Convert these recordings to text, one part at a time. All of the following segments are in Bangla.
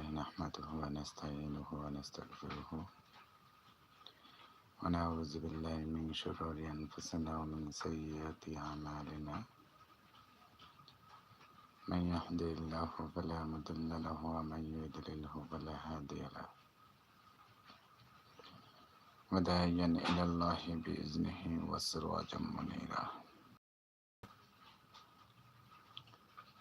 لله نحمده ونستعينه ونستغفره ونعوذ بالله من شرور أنفسنا ومن سيئات أعمالنا. من يهدي الله فلا مضل له ومن يضلله فلا هادي له. وداعيا إلى الله بإذنه وسراجا منيرا.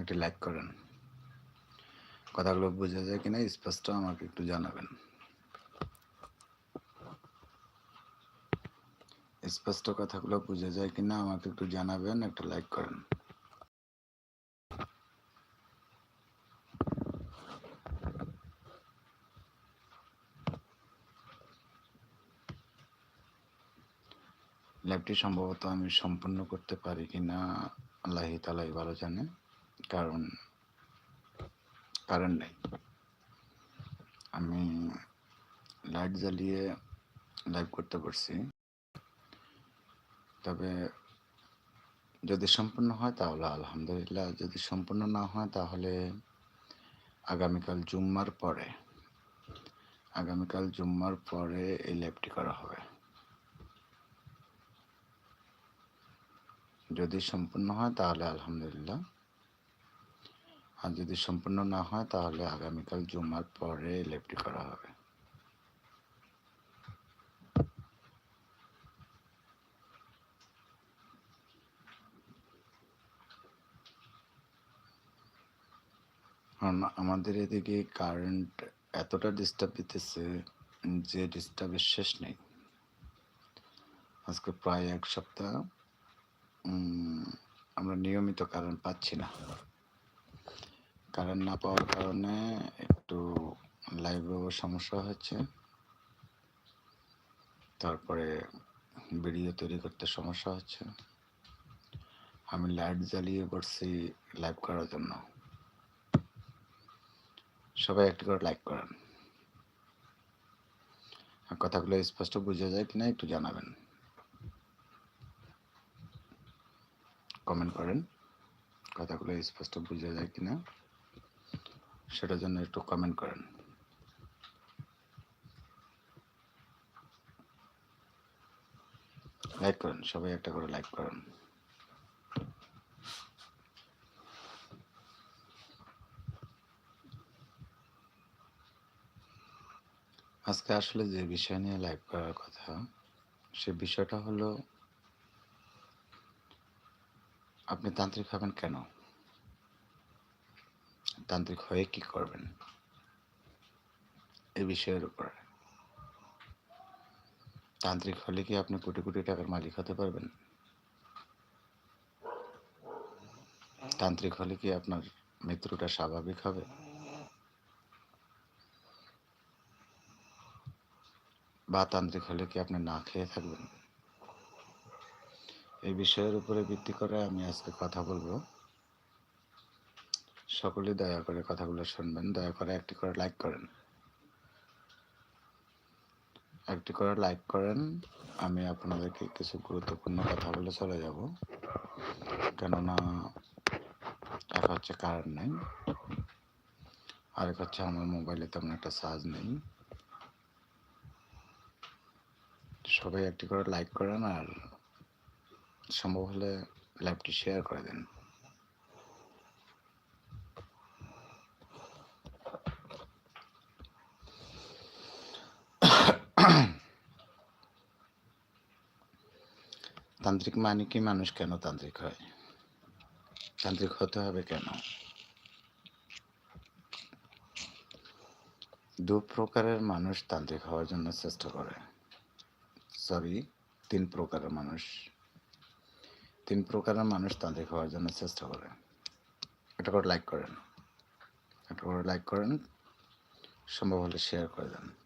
একটি লাইক করেন। কথাগুলো বোঝা যায় কিনা, স্পষ্ট আমাকে একটু জানাবেন। স্পষ্ট কথাগুলো বোঝা যায় কিনা, আমাকে একটু জানাবেন, একটা লাইক করেন। লাইভটি সম্ভবত আমি সম্পূর্ণ করতে পারি কিনা, আল্লাহ তালাই ভালো জানে কারণ কারেন্ট নেই। আমি লাইট জ্বালিয়ে লাইভ করতে পারছি। তবে যদি সম্পূর্ণ হয় তাহলে আলহামদুলিল্লাহ, যদি সম্পূর্ণ না হয় তাহলে আগামীকাল জুম্মার পরে, আগামীকাল জুম্মার পরে এই লাইভটি করা হবে। যদি সম্পূর্ণ হয় তাহলে আলহামদুলিল্লাহ। আর যদি সম্পূর্ণ না হয়, তাহলে আগামীকাল জুমার পরে লেপটি করা হবে। আমাদের এদিকে কারেন্ট এতটা ডিস্টার্ব দিতেছে যে ডিস্টার্বের শেষ নেই। আজকে প্রায় এক সপ্তাহ আমরা নিয়মিত কারেন্ট পাচ্ছি না। কারেন্ট না পাওয়ার কারণে একটু লাইভেও সমস্যা হচ্ছে তারপরে ভিডিও তৈরি করতে সমস্যা হচ্ছে। আমি লাইট জ্বালিয়ে পড়ছি লাইভ করার জন্য। সবাই একটু করে লাইক করেন। কথাগুলো স্পষ্ট বোঝা যায় কিনা একটু জানাবেন। কমেন্ট করেন। কথাগুলো স্পষ্ট বোঝা যায় কিনা। সেটার জন্য একটু কমেন্ট করেন। লাইক করেন, সবাই একটা করে লাইক করেন। আজকে আসলে যে বিষয় নিয়ে লাইভ করার কথা, সে বিষয়টা হলো, আপনি তান্ত্রিক হবেন কেন? তান্ত্রিক হয়ে কি করবেন? এ বিষয়ের উপর। তান্ত্রিক হলে কি আপনি কোটি কোটি টাকার মালিক হতে পারবেন? তান্ত্রিক হলে কি আপনার মৃত্যুটা স্বাভাবিক হবে? বা তান্ত্রিক হলে কি আপনি না খেয়ে থাকবেন? এই বিষয়ের উপরে ভিত্তি করে আমি আজকে কথা বলব। সকলে দয়া করে কথাগুলো শুনবেন। দয়া করে একটি করে লাইক করেন। একটি করে লাইক করেন। আমি আপনাদেরকে কিছু গুরুত্বপূর্ণ কথা বলে চলে যাব। কেননা এক হচ্ছে কারেন্ট নেই। আরেক হচ্ছে আমার মোবাইলে তেমন একটা চার্জ নেই। সবাই একটি করে লাইক করেন আর সম্ভব হলে লাইভটি শেয়ার করে দেন। তান্ত্রিক মানে কি? মানুষ কেন তান্ত্রিক হয়? তান্ত্রিক হতে হবে কেন? দু প্রকারের মানুষ তান্ত্রিক হওয়ার জন্য চেষ্টা করে। সরি তিন প্রকারের মানুষ। তিন প্রকারের মানুষ তান্ত্রিক হওয়ার জন্য চেষ্টা করে। একটা করে লাইক করেন। একটা করে লাইক করেন। সম্ভব হলে শেয়ার করে দেন।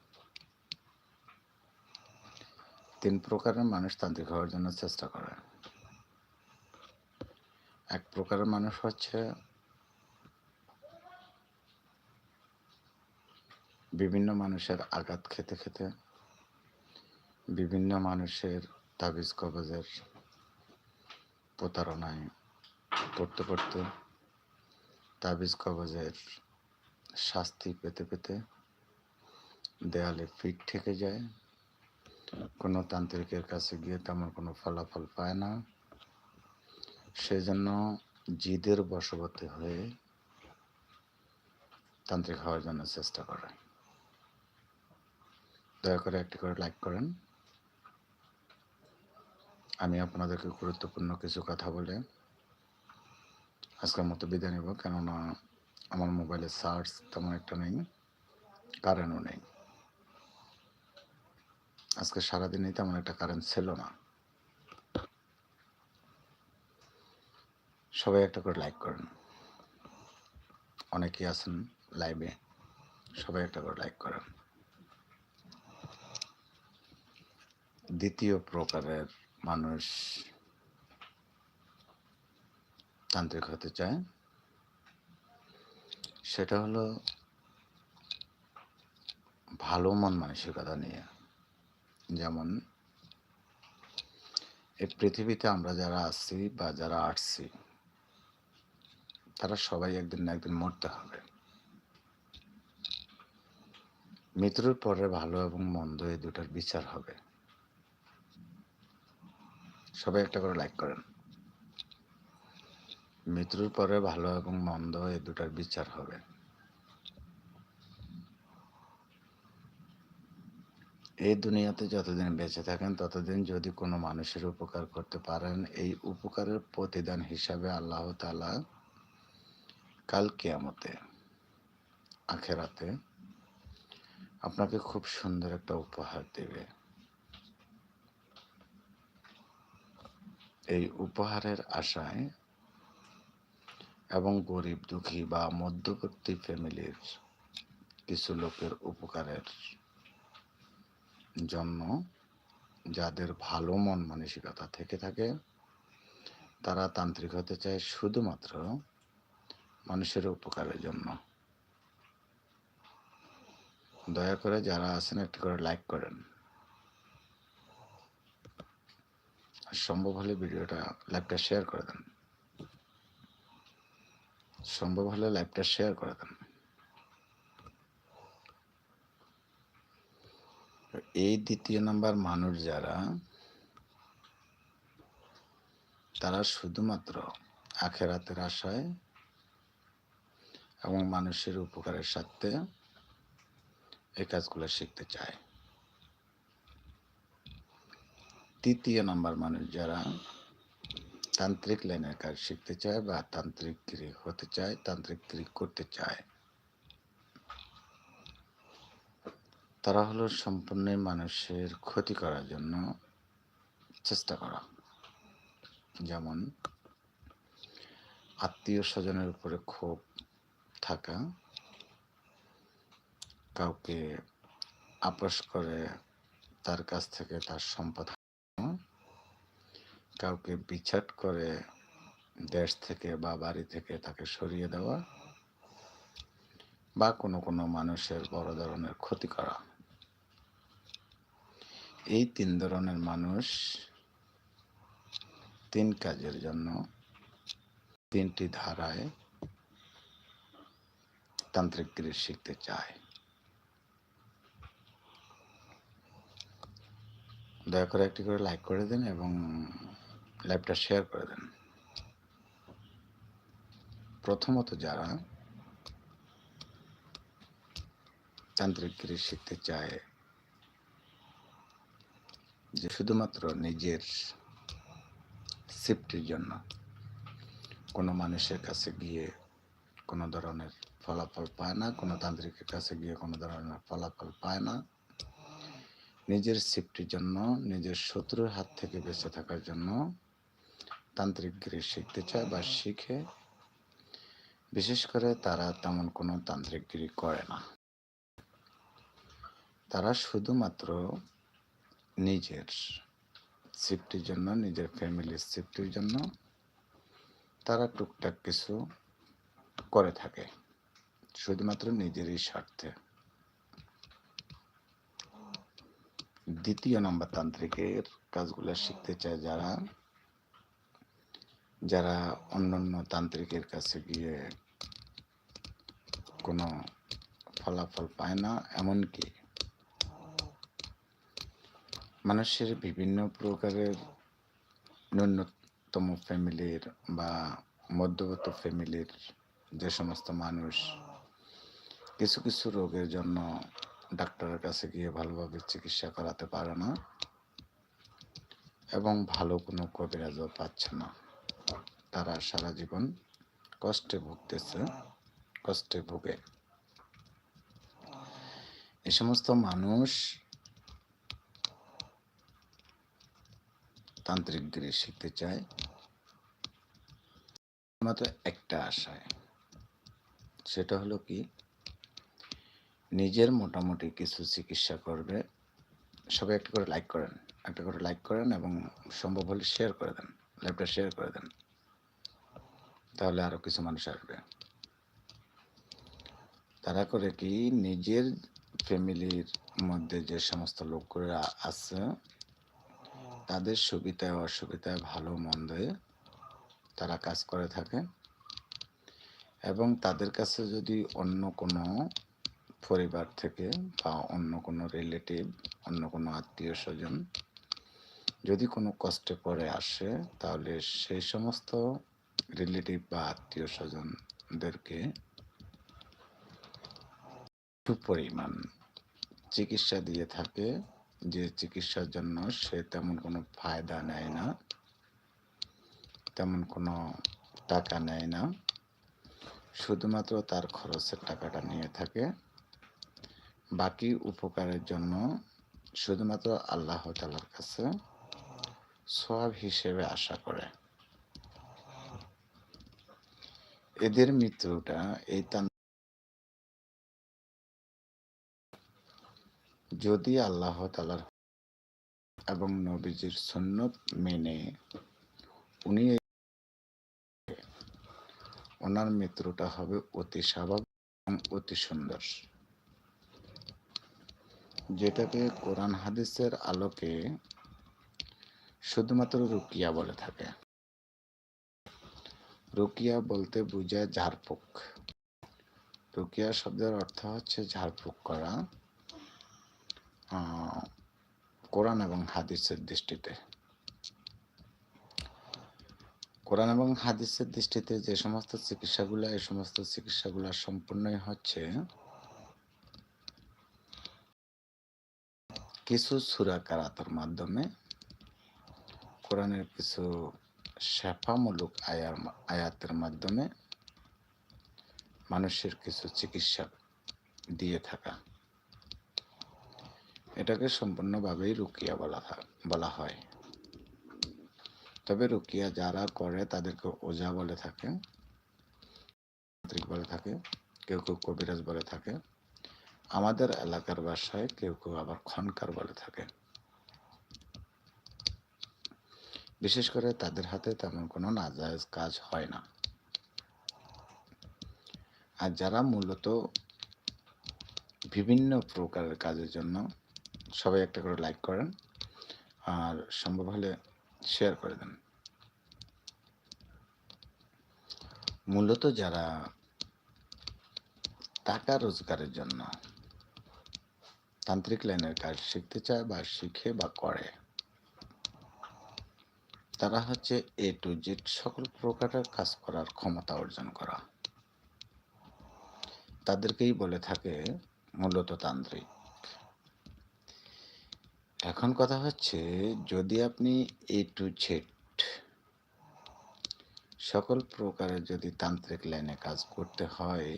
তিন প্রকারের মানুষ তান্ত্রিক হওয়ার জন্য চেষ্টা করে। এক প্রকারের মানুষ হচ্ছে বিভিন্ন মানুষের আঘাত খেতে খেতে, বিভিন্ন মানুষের তাবিজ কবজের প্রতারণায় পড়তে পড়তে, তাবিজ কবজের শাস্তি পেতে পেতে দেয়ালে ফিট থেকে যায়। কোনো তান্ত্রিকের কাছে গিয়ে তেমন কোনো ফলাফল পায় না। সেজন্য জিদের বশবর্তী হয়ে তান্ত্রিক হওয়ার জন্য চেষ্টা করে দয়া করে একটি করে লাইক করেন। আমি আপনাদেরকে গুরুত্বপূর্ণ কিছু কথা বলে আজকের মতো বিদায় নেব, কেননা আমার মোবাইলে চার্জ তেমন একটা নেই, কারেন্টও নেই। আজকে সারাদিনই তেমন একটা কারেন্ট ছিল না। সবাই একটা করে লাইক করেন। অনেকেই আছেন লাইভে সবাই একটা করে লাইক করেন। দ্বিতীয় প্রকারের মানুষ তান্ত্রিক হতে চায়, সেটা হলো ভালো মন মানসিকতা নিয়ে। যেমন এই পৃথিবীতে আমরা যারা আছি বা যারা আসছি, তারা সবাই একদিন না একদিন মরতে হবে। মৃত্যুর পরে ভালো এবং মন্দ এই দুটার বিচার হবে। সবাই একটা করে লাইক করেন। মৃত্যুর পরে ভালো এবং মন্দ এই দুটার বিচার হবে। এই দুনিয়াতে যতদিন বেঁচে থাকেন, ততদিন যদি কোনো মানুষের উপকার করতে পারেন, এই উপকারের প্রতিদান হিসাবে আল্লাহ তালা কাল কেয়ামতে, আখেরাতে আপনাকে খুব সুন্দর একটা উপহার দেবে। এই উপহারের আশায় এবং গরিব দুঃখী বা মধ্যবর্তী ফ্যামিলির কিছু লোকের উপকারের জন্য যাদের ভালো মন মানসিকতা থেকে থাকে, তারা তান্ত্রিক হতে চায় শুধুমাত্র মানুষের উপকারের জন্য। দয়া করে যারা আছেন একটু করে লাইক করেন। সম্ভব হলে ভিডিওটা লাইভটা শেয়ার করে দেন। সম্ভব হলে লাইভটা শেয়ার করে দেন। এই দ্বিতীয় নাম্বার মানুষ যারা, তারা শুধুমাত্র আখেরাতের আশায় এবং মানুষের উপকারের সাথে এই কাজগুলো শিখতে চায়। তৃতীয় নাম্বার মানুষ যারা তান্ত্রিক লাইনের কাজ শিখতে চায় বা তান্ত্রিক হতে চায়, তান্ত্রিক করতে চায় তারা হলো সম্পূর্ণ মানুষের ক্ষতি করার জন্য চেষ্টা করা। যেমন, আত্মীয় স্বজনের উপরে ক্ষোভ থাকা, কাউকে আপোষ করে তার কাছ থেকে তার সম্পদ কাউকে বিচাট করে দেশ থেকে বা বাড়ি থেকে তাকে সরিয়ে দেওয়া, বা কোনো কোনো মানুষের বড় ধরনের ক্ষতি করা। এই তিন ধরনের মানুষ তিন কাজের জন্য তিনটি ধারায় তান্ত্রিক ক্রিয়া শিখতে চায়। দয়া করে একটি করে লাইক করে দিন এবং লাইভটা শেয়ার করে দেন। প্রথমত যারা তান্ত্রিক ক্রিয়া শিখতে চায় যে শুধুমাত্র নিজের সেফটির জন্য কোনো মানুষের কাছে গিয়ে কোনো ধরনের ফলাফল পায় না, কোনো তান্ত্রিকের কাছে গিয়ে কোনো ধরনের ফলাফল পায় না। নিজের সেফটির জন্য, নিজের শত্রুর হাত থেকে বেঁচে থাকার জন্য তান্ত্রিক গৃহ শিখতে চায় বা শিখে। বিশেষ করে তারা তেমন কোনো তান্ত্রিক তান্ত্রিকগিরি করে না। তারা শুধুমাত্র নিজের সেফটির জন্য, নিজের ফ্যামিলির সেফটির জন্য তারা টুকটাক কিছু করে থাকে। শুধুমাত্র নিজেরই স্বার্থে। দ্বিতীয় নম্বর তান্ত্রিকের কাজগুলো শিখতে চায় যারা যারা অন্যান্য তান্ত্রিকের কাছে গিয়ে কোনো ফলাফল পায় না, এমনকি মানুষের বিভিন্ন প্রকারের ন্যূনতম ফ্যামিলির বা মধ্যবর্ত ফ্যামিলির যে সমস্ত মানুষ, কিছু কিছু রোগের জন্য ডাক্তারের কাছে গিয়ে ভালোভাবে চিকিৎসা করাতে পারে না এবং ভালো কোনো কবিরাজও পাচ্ছে না। তারা সারা জীবন কষ্টে ভুগতেছে, কষ্টে ভুগে। এ সমস্ত মানুষ তান্ত্রিকগিরি শিখতে চায় মাত্র একটা আশায়। সেটা হলো কি, নিজের মোটামুটি কিছু চিকিৎসা করবে, সবাই একটা করে লাইক করেন, একটা করে লাইক করেন এবং সম্ভব হলে শেয়ার করে দেন লাইভটা শেয়ার করে দেন, তাহলে আরও কিছু মানুষ আসবে। তারা করে কি, নিজের ফ্যামিলির মধ্যে যে সমস্ত লোকগুলো আছে তাদের সুবিধায়, অসুবিধায়, ভালো মন্দে তারা কাজ করে থাকে এবং তাদের কাছে যদি অন্য কোনো পরিবার থেকে বা অন্য কোনো রিলেটিভ, অন্য কোনো আত্মীয় স্বজন যদি কোনো কষ্টে পড়ে আসে, তাহলে সেই সমস্ত রিলেটিভ বা আত্মীয় স্বজনদেরকে পরিমাণ চিকিৎসা দিয়ে থাকে। যে চিকিৎসার জন্য সে তেমন কোনো ফায়দা নেয় না, তেমন কোনো টাকা নেয় না। শুধুমাত্র তার খরচের টাকাটা নিয়ে থাকে। বাকি উপকারের জন্য শুধুমাত্র আল্লাহ তালার কাছে সব হিসেবে আশা করে। এদের মৃত্যুটা এই তান যদি আল্লাহ তালার এবং নবীজির সুন্নত মেনে উনি ওনার মৃত্যুটা হবে অতি স্বাভাবিক এবং অতি সুন্দর। যেটাকে কোরআন হাদিসের আলোকে শুধুমাত্র রুকিয়া বলে থাকে। রুকিয়া বলতে বোঝায় ঝাড়ফুঁক। রুকিয়া শব্দের অর্থ হচ্ছে ঝাড়ফুঁক করা। কোরআন এবং হাদিসের দৃষ্টিতে। কোরআন এবং হাদিসের দৃষ্টিতে যে সমস্ত চিকিৎসাগুলো, এই সমস্ত চিকিৎসাগুলো সম্পূর্ণই হচ্ছে কিছু সুরা মাধ্যমে। কোরআনের কিছু শেফামূলক আয়ার আয়াতের মাধ্যমে মানুষের কিছু চিকিৎসা দিয়ে থাকা। এটাকে সম্পূর্ণভাবেই রুকিয়া বলা বলা হয়। তবে রুকিয়া যারা করে তাদেরকে ওজা বলে থাকে বলে থাকে, কেউ কেউ কবিরাজ বলে থাকে। আমাদের এলাকার বাসায় কেউ কেউ আবার খনকার বলে থাকে। বিশেষ করে তাদের হাতে তেমন কোনো নাজায়জ কাজ হয় না। আর যারা মূলত বিভিন্ন প্রকারের কাজের জন্য সবাই একটা করে লাইক করেন আর সম্ভব হলে শেয়ার করে দেন। মূলত যারা টাকা রোজগারের জন্য তান্ত্রিক লাইনের কাজ শিখতে চায় বা শিখে বা করে, তারা হচ্ছে এ টু জেড সকল প্রকারের কাজ করার ক্ষমতা অর্জন করা। তাদেরকেই বলে থাকে মূলত তান্ত্রিক। এখন কথা হচ্ছে, যদি আপনি এ টু জেড সকল প্রকারের যদি তান্ত্রিক লাইনে কাজ করতে হয়,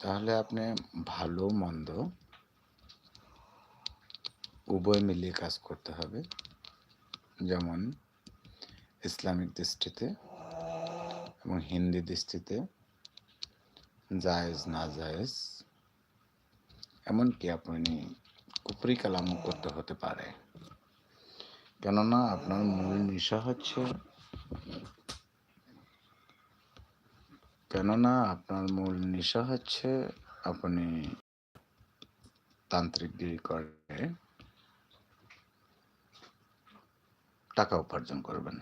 তাহলে আপনি ভালো মন্দ উভয় মিলিয়ে কাজ করতে হবে। যেমন ইসলামিক দৃষ্টিতে এবং হিন্দি দৃষ্টিতে জায়েজ না জায়েজ, এমনকি আপনি কুপুরি কালামও করতে হতে পারে। কেননা আপনার মূল নেশা হচ্ছে কেননা আপনার মূল নেশা হচ্ছে আপনি তান্ত্রিক তান্ত্রিকগিরি করে টাকা উপার্জন করবেন।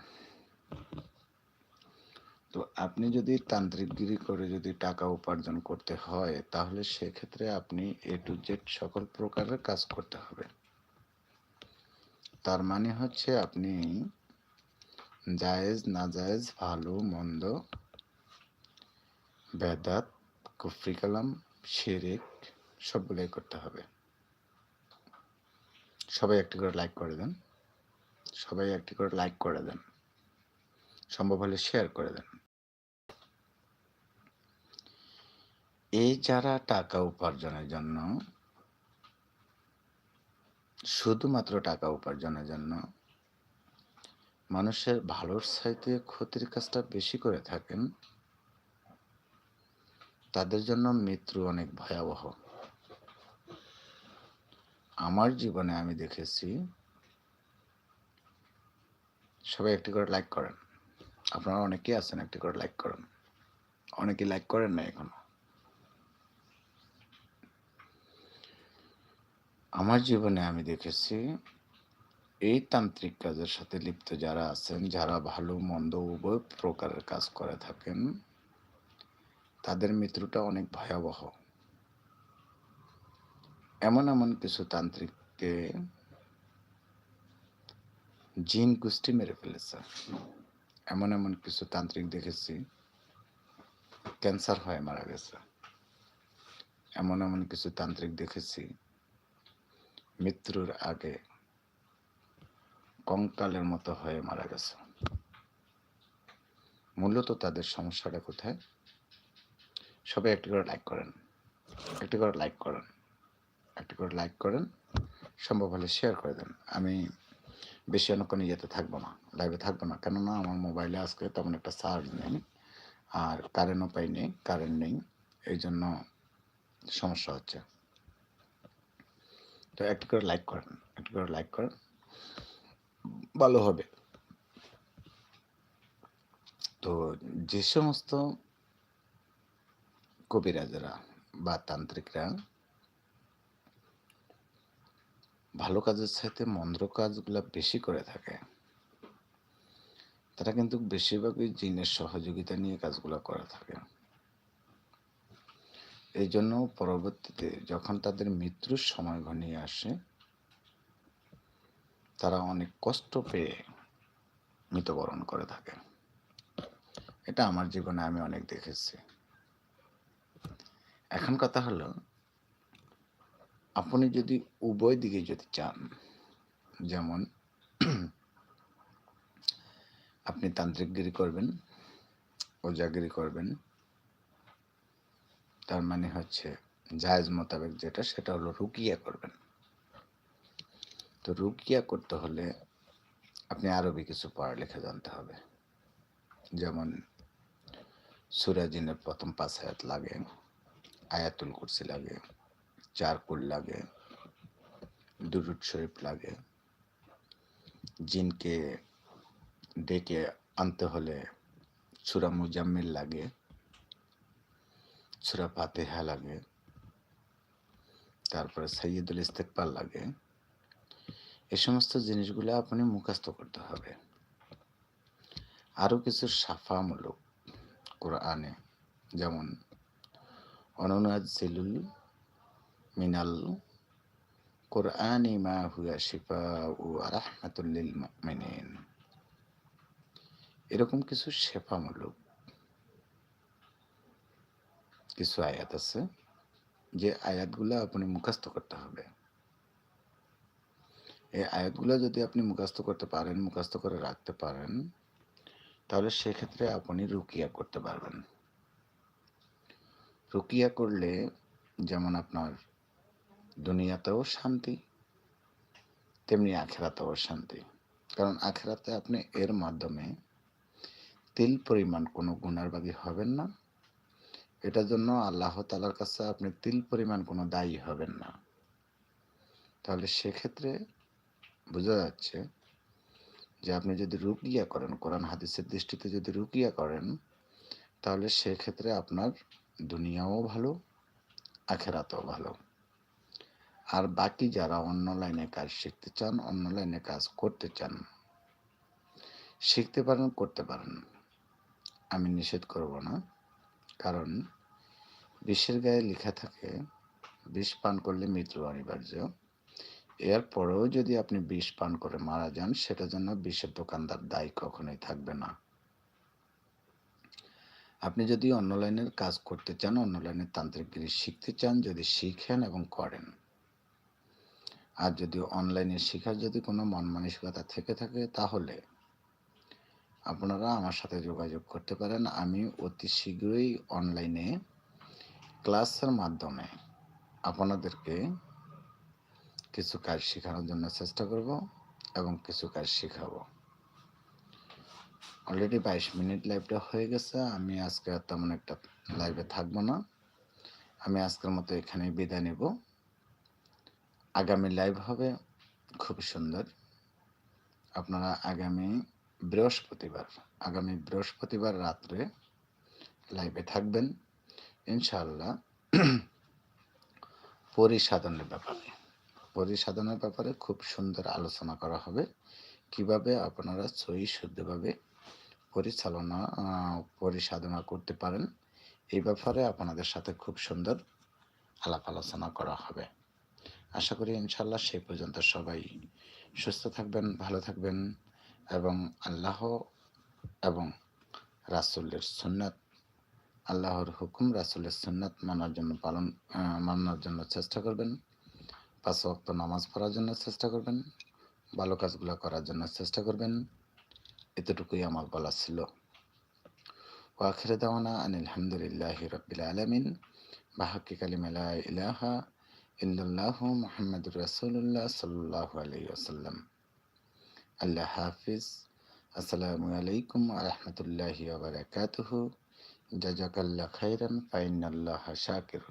তো আপনি যদি তান্ত্রিকগিরি করে যদি টাকা উপার্জন করতে হয়, তাহলে সেক্ষেত্রে আপনি এ টু জেড সকল প্রকারের কাজ করতে হবে। তার মানে হচ্ছে আপনি জায়েজ, না জায়েজ, ভালো, মন্দ, বেদাত, কুফরি কালাম, শেরেক সবগুলোই করতে হবে। সবাই একটি করে লাইক করে দেন। সবাই একটি করে লাইক করে দেন। সম্ভব হলে শেয়ার করে দেন। এই যারা টাকা উপার্জনের জন্য, শুধুমাত্র টাকা উপার্জনের জন্য, মানুষের ভালোর চাইতে ক্ষতির কাজটা বেশি করে থাকেন, তাদের জন্য মৃত্যু অনেক ভয়াবহ। আমার জীবনে আমি দেখেছি, সবাই একটি করে লাইক করেন। আপনারা অনেকেই আছেন একটি করে লাইক করেন। অনেকে লাইক করেন না এখনও। আমার জীবনে আমি দেখেছি, এই তান্ত্রিক কাজের সাথে লিপ্ত যারা আছেন, যারা ভালো, মন্দ, উভয় প্রকারের কাজ করে থাকেন, তাদের মৃত্যুটা অনেক ভয়াবহ। এমন এমন কিছু তান্ত্রিককে জিন কুষ্টি মেরে ফেলেছে। এমন এমন কিছু তান্ত্রিক দেখেছি, ক্যান্সার হয়ে মারা গেছে। এমন এমন কিছু তান্ত্রিক দেখেছি মৃত্যুর আগে কঙ্কালের মতো হয়ে মারা গেছে। মূলত তাদের সমস্যাটা কোথায়? সবাই একটি করে লাইক করেন। একটি করে লাইক করেন। একটি করে লাইক করেন। সম্ভব হলে শেয়ার করে দেন। আমি বেশি অনেকক্ষণ যেতে থাকব না লাইভে থাকব না। কেননা আমার মোবাইলে আজকে তেমন একটা চার্জ নেই আর কারেন্টও পাই নেই কারেন্ট নেই। এই জন্য সমস্যা হচ্ছে। তো একটি করে লাইক করেন একটি করে লাইক করেন, ভালো হবে। তো যে সমস্ত কবিরাজরা বা তান্ত্রিকরা ভালো কাজের সাথে মন্দ কাজগুলো বেশি করে থাকে, তারা কিন্তু বেশিরভাগই জিনের সহযোগিতা নিয়ে কাজগুলো করে থাকে। এই জন্য পরবর্তীতে যখন তাদের মৃত্যুর সময় ঘনিয়ে আসে, তারা অনেক কষ্ট পেয়ে মৃত্যুবরণ করে থাকে। এটা আমার জীবনে আমি অনেক দেখেছি। এখন কথা হলো, আপনি যদি উভয় দিকে যদি চান, যেমন আপনি তান্ত্রিকগিরি করবেন, ওজাগিরি করবেন তার মানে হচ্ছে জায়েজ মোতাবেক যেটা, সেটা হলো রুকিয়া করবেন। তো রুকিয়া করতে হলে আপনি আরবি কিছু পড়ালেখা জানতে হবে। যেমন সুরাজিনের প্রথম পাঁচ আয়াত লাগে, আয়াতুল কুরসি লাগে, চারকুল লাগে, দুরুদ শরীফ লাগে। জিনকে ডেকে আনতে হলে সুরা মুজাম্মিল লাগে সুরা ফাতেহা লাগে, তারপরে সৈয়দুল ইস্তেকবাল লাগে এই সমস্ত জিনিসগুলো আপনি মুখস্থ করতে হবে। আরও কিছু সাফামূলক কোরআনে, যেমন অনুনাজ জিলুল মিনাল কোরআনি মা হুয়া শিফা ও রাহমাতুল্লিল মিনিন এরকম কিছু শেফামূলক কিছু আয়াত আছে, যে আয়াতগুলো আপনি মুখস্থ করতে হবে। এই আয়াতগুলো যদি আপনি মুখস্থ করতে পারেন, মুখস্থ করে রাখতে পারেন, তাহলে সেক্ষেত্রে আপনি রুকিয়া করতে পারবেন। রুকিয়া করলে যেমন আপনার দুনিয়াতেও শান্তি, তেমনি আখেরাতেও শান্তি। কারণ আখেরাতে আপনি এর মাধ্যমে তিল পরিমাণ কোনো গুণারবাদী হবেন না। এটার জন্য আল্লাহ তালার কাছে আপনি তিল পরিমাণ কোনো দায়ী হবেন না। তাহলে সেক্ষেত্রে বোঝা যাচ্ছে যে আপনি যদি রুকিয়া করেন, কোরআন হাদিসের দৃষ্টিতে যদি রুকিয়া করেন, তাহলে সেক্ষেত্রে আপনার দুনিয়াও ভালো, আখেরাতেও ভালো। আর বাকি যারা অন্য লাইনে কাজ শিখতে চান, অন্য লাইনে কাজ করতে চান, শিখতে পারেন, করতে পারেন। আমি নিষেধ করব না, কারণ বিষের গায়ে লেখা থাকে বিষ পান করলে মৃত্যু অনিবার্য। এরপরেও যদি আপনি বিষ পান করে মারা যান সেটার জন্য বিষের দোকানদার দায়ী কখনোই থাকবে না। আপনি যদি অন্য লাইনের কাজ করতে চান, অন্য লাইনের তান্ত্রিকগিরি শিখতে চান, যদি শিখেন এবং করেন। আর যদি অনলাইনে শেখার যদি কোনো মন মানসিকতা থেকে থাকে, তাহলে আপনারা আমার সাথে যোগাযোগ করতে পারেন। আমি অতি শীঘ্রই অনলাইনে ক্লাসের মাধ্যমে আপনাদেরকে কিছু কাজ শেখানোর জন্য চেষ্টা করব এবং কিছু কাজ শেখাবো। অলরেডি বাইশ মিনিট লাইভটা হয়ে গেছে, আমি আজকে আর তেমন একটা লাইভে থাকব না। আমি আজকের মতো এখানে বিদায় নেব। আগামী লাইভ হবে খুব সুন্দর। আপনারা আগামী বৃহস্পতিবার আগামী বৃহস্পতিবার রাত্রে লাইভে থাকবেন। ইনশাল্লাহ পরিসাধনের ব্যাপারে। পরিসাধনের ব্যাপারে খুব সুন্দর আলোচনা করা হবে। কীভাবে আপনারা সহি শুদ্ধভাবে পরিচালনা পরিসাধনা করতে পারেন, এই ব্যাপারে আপনাদের সাথে খুব সুন্দর আলাপ আলোচনা করা হবে। আশা করি ইনশাল্লাহ সেই পর্যন্ত সবাই সুস্থ থাকবেন, ভালো থাকবেন এবং আল্লাহ এবং রাসুলের সুন্নাত আল্লাহর হুকুম, রাসুলের সুন্নাত মানার জন্য পালন মানার জন্য চেষ্টা করবেন। পাঁচ ওয়াক্ত নামাজ পড়ার জন্য চেষ্টা করবেন। ভালো কাজগুলো করার জন্য চেষ্টা করবেন। এতটুকুই আমার বলা ছিল। ওয়াখিরে দাওয়ানা আনিলহামদুলিল্লাহ রবিল আলমিন। বাহাক্কি কালিমালা ইলাহা ইল্লাল্লাহু মুহাম্মাদুর রাসূলুল্লাহ সাল্লাল্লাহু আলাইহি ওয়াসাল্লাম। আল্লাহ হাফিজ। আসসালামু আলাইকুম ওয়া রাহমাতুল্লাহি جزاك الله خيرا فإن الله شاكر.